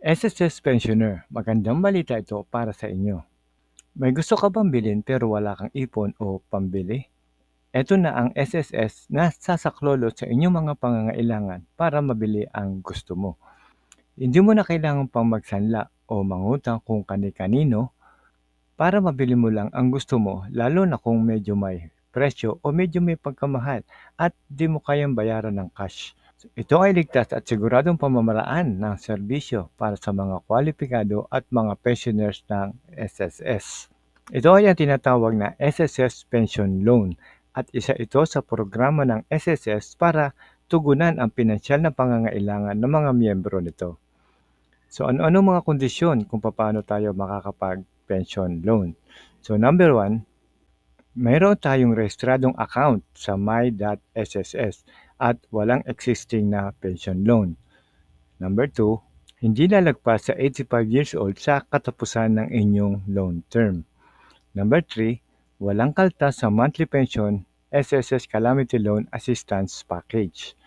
SSS Pensioner, magandang balita ito para sa inyo. May gusto ka bang bilhin pero wala kang ipon o pambili? Ito na ang SSS na sasaklolo sa inyong mga pangangailangan para mabili ang gusto mo. Hindi mo na kailangan pang magsanla o mangutang kung kani-kanino para mabili mo lang ang gusto mo lalo na kung medyo may presyo o medyo may pagkamahal at di mo kayang bayaran ng cash. Ito ay ligtas at siguradong pamamaraan ng serbisyo para sa mga kwalipikado at mga pensioners ng SSS. Ito ay ang tinatawag na SSS Pension Loan at isa ito sa programa ng SSS para tugunan ang pinansyal na pangangailangan ng mga miyembro nito. So ano-ano mga kondisyon kung paano tayo makakapag-pension loan? So number one, mayroon tayong rehistradong account sa my.sss at walang existing na pension loan. Number 2, hindi lalagpas sa 85 years old sa katapusan ng inyong loan term. Number 3, walang kaltas sa monthly pension SSS Calamity Loan Assistance Package.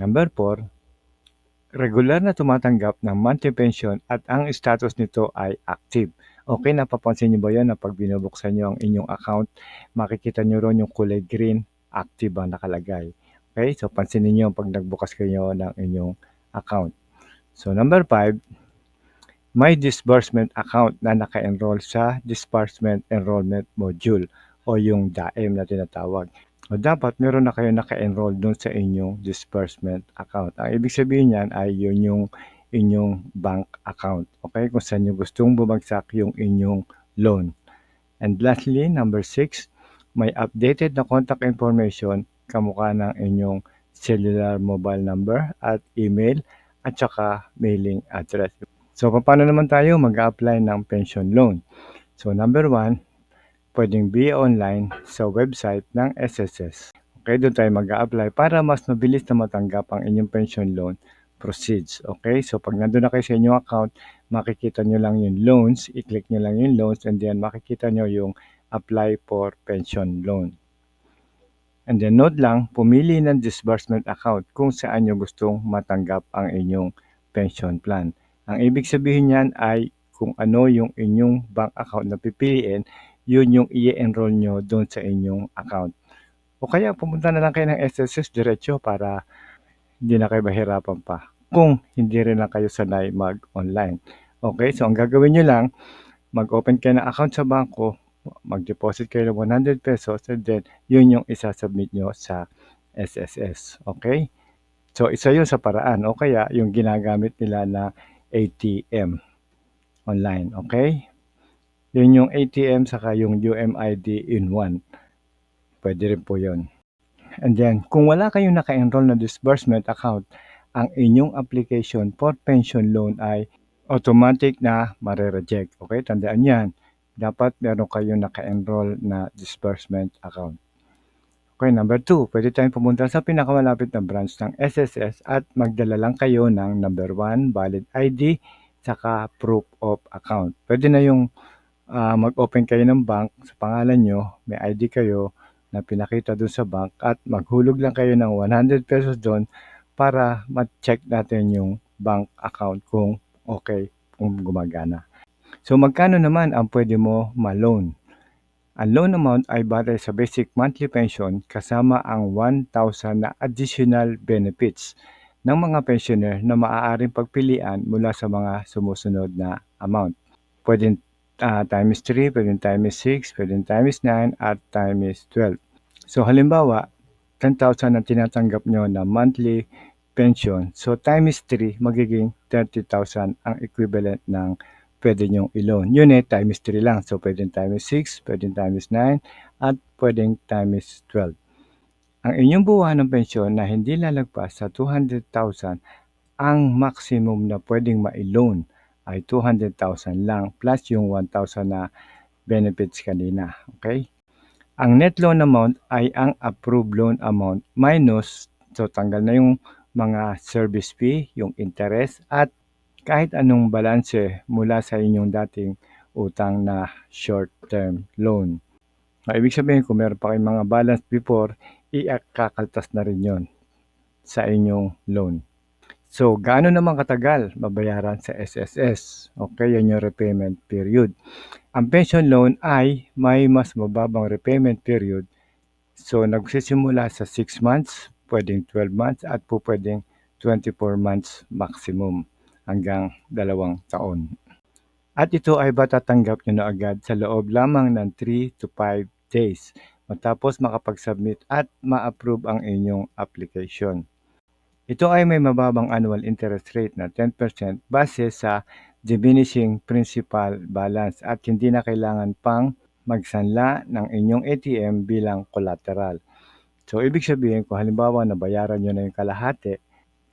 Number 4, regular na tumatanggap ng monthly pension at ang status nito ay active. Okay, napapansin niyo ba yan na pag binubuksan niyo ang inyong account, makikita niyo ron yung kulay green, active ang nakalagay. Okay, so pansinin niyo pag nagbukas kayo ng inyong account. So number 5, may disbursement account na naka-enroll sa Disbursement Enrollment Module o yung DAEM na tinatawag. O dapat meron na kayo naka-enroll doon sa inyong disbursement account. Ang ibig sabihin niyan ay yun yung inyong bank account. Okay, kung saan nyo gustong bumagsak yung inyong loan. And lastly, number 6, may updated na contact information kamukha ng inyong cellular mobile number at email at saka mailing address. So, paano naman tayo mag-apply ng pension loan? So, number one, pwedeng be online sa website ng SSS. Okay, doon tayo mag-apply para mas mabilis na matanggap ang inyong pension loan proceeds. Okay, so pag nandun na kayo sa inyong account, makikita nyo lang yung loans, i-click nyo lang yung loans, and then makikita nyo yung apply for pension loan. And then note lang, pumili ng disbursement account kung saan nyo gustong matanggap ang inyong pension plan. Ang ibig sabihin niyan ay kung ano yung inyong bank account na pipiliin, yun yung i-enroll nyo doon sa inyong account. O kaya pumunta na lang kayo ng SSS diretso para hindi na kayo mahirapan pa kung hindi rin lang kayo sanay mag-online. Okay, so ang gagawin nyo lang, mag-open kayo ng account sa bangko, mag-deposit kayo ng 100 pesos and then yun yung isasubmit nyo sa SSS. Okay? So, isa yun sa paraan o kaya yung ginagamit nila na ATM online. Okay? Yun yung ATM saka yung UMID in one. Pwede rin po yun. And then, kung wala kayong naka-enroll na disbursement account, ang inyong application for pension loan ay automatic na mare-reject. Okay? Tandaan yan dapat meron kayong naka-enroll na disbursement account. Okay, number 2, pwede tayong pumunta sa pinakamalapit na branch ng SSS at magdala lang kayo ng number 1, valid ID, saka proof of account. Pwede na yung uh, mag-open kayo ng bank sa pangalan nyo, may ID kayo na pinakita doon sa bank at maghulog lang kayo ng 100 pesos doon para ma-check natin yung bank account kung okay, kung gumagana. So magkano naman ang pwede mo ma-loan? Ang loan amount ay batay sa basic monthly pension kasama ang 1,000 na additional benefits ng mga pensioner na maaaring pagpilian mula sa mga sumusunod na amount. Pwede uh, times 3, pwede times 6, pwede times 9, at times 12. So halimbawa, 10,000 ang tinatanggap nyo na monthly pension. So times 3, magiging 30,000 ang equivalent ng pwede nyong i-loan. Unit times 3 lang. So, pwedeng times 6, pwedeng times 9, at pwedeng times 12. Ang inyong buwan ng pensyon na hindi lalagpas sa 200,000, ang maximum na pwedeng ma-loan ay 200,000 lang plus yung 1,000 na benefits kanina. Okay? Ang net loan amount ay ang approved loan amount minus, so tanggal na yung mga service fee, yung interest, at kahit anong balanse mula sa inyong dating utang na short-term loan. Na ibig sabihin kung meron pa kayong mga balance before, i-kakaltas na rin yon sa inyong loan. So, gaano naman katagal babayaran sa SSS? Okay, yan yung repayment period. Ang pension loan ay may mas mababang repayment period. So, nagsisimula sa 6 months, pwedeng 12 months, at po pwedeng 24 months maximum hanggang dalawang taon. At ito ay batatanggap nyo na agad sa loob lamang ng 3 to 5 days matapos makapag-submit at ma-approve ang inyong application. Ito ay may mababang annual interest rate na 10% base sa diminishing principal balance at hindi na kailangan pang magsanla ng inyong ATM bilang collateral. So, ibig sabihin kung halimbawa nabayaran nyo na yung kalahati,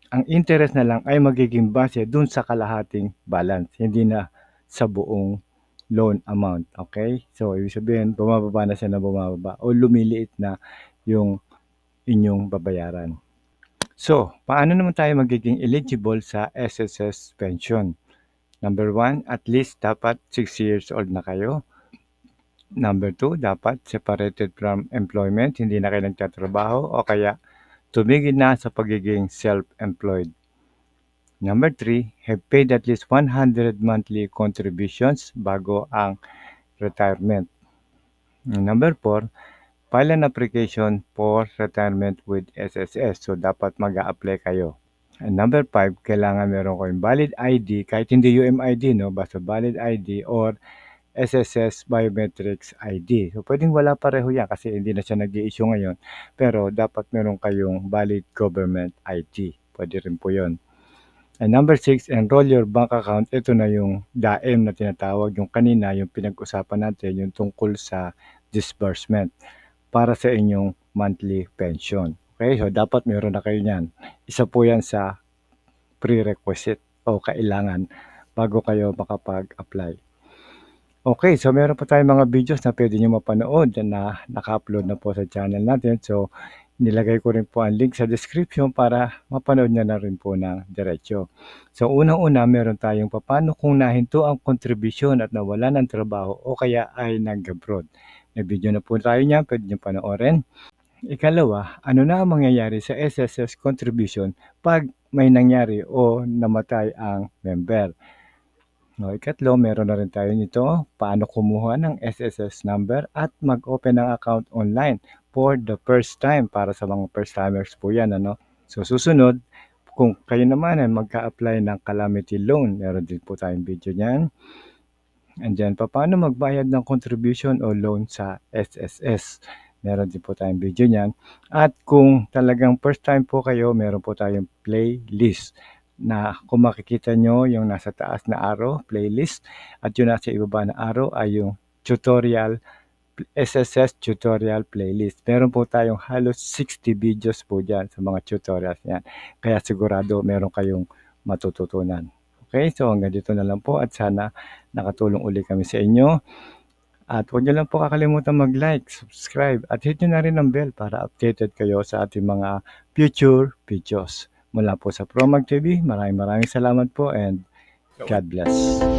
ang interest na lang ay magiging base dun sa kalahating balance, hindi na sa buong loan amount. Okay? So, ibig sabihin, bumababa na siya na bumababa o lumiliit na yung inyong babayaran. So, paano naman tayo magiging eligible sa SSS pension? Number one, at least dapat 6 years old na kayo. Number two, dapat separated from employment, hindi na kayo nagtatrabaho o kaya tumigil na sa pagiging self-employed. Number three, have paid at least 100 monthly contributions bago ang retirement. Number four, file an application for retirement with SSS. So, dapat mag apply kayo. And number five, kailangan meron kayong valid ID, kahit hindi UMID, no? Basta valid ID or SSS Biometrics ID. So, pwedeng wala pareho yan kasi hindi na siya nag issue ngayon. Pero, dapat meron kayong valid government ID. Pwede rin po yun. And number six, enroll your bank account. Ito na yung DAEM na tinatawag. Yung kanina, yung pinag-usapan natin, yung tungkol sa disbursement para sa inyong monthly pension. Okay, so dapat meron na kayo niyan. Isa po yan sa prerequisite o kailangan bago kayo makapag-apply. Okay, so meron pa tayong mga videos na pwede nyo mapanood na naka-upload na po sa channel natin. So, nilagay ko rin po ang link sa description para mapanood nyo na rin po ng diretsyo. So, unang-una, meron tayong paano kung nahinto ang kontribusyon at nawala ng trabaho o kaya ay nag-abroad. May video na po tayo niya, pwede nyo panoorin. Ikalawa, ano na ang mangyayari sa SSS contribution pag may nangyari o namatay ang member? No, ikatlo, meron na rin tayo nito, paano kumuha ng SSS number at mag-open ng account online for the first time para sa mga first timers po yan. Ano? So susunod, kung kayo naman ay magka-apply ng calamity loan, meron din po tayong video niyan. And then, paano magbayad ng contribution o loan sa SSS? Meron din po tayong video niyan. At kung talagang first time po kayo, meron po tayong playlist na kung makikita nyo yung nasa taas na arrow, playlist, at yung nasa ibaba na arrow ay yung tutorial, SSS tutorial playlist. Meron po tayong halos 60 videos po dyan sa mga tutorials yan. Kaya sigurado meron kayong matututunan. Okay, so hanggang dito na lang po at sana nakatulong uli kami sa inyo. At huwag niyo lang po kakalimutan mag-like, subscribe, at hit nyo na rin ang bell para updated kayo sa ating mga future videos. Mula po sa Promag TV, maraming maraming salamat po and God bless.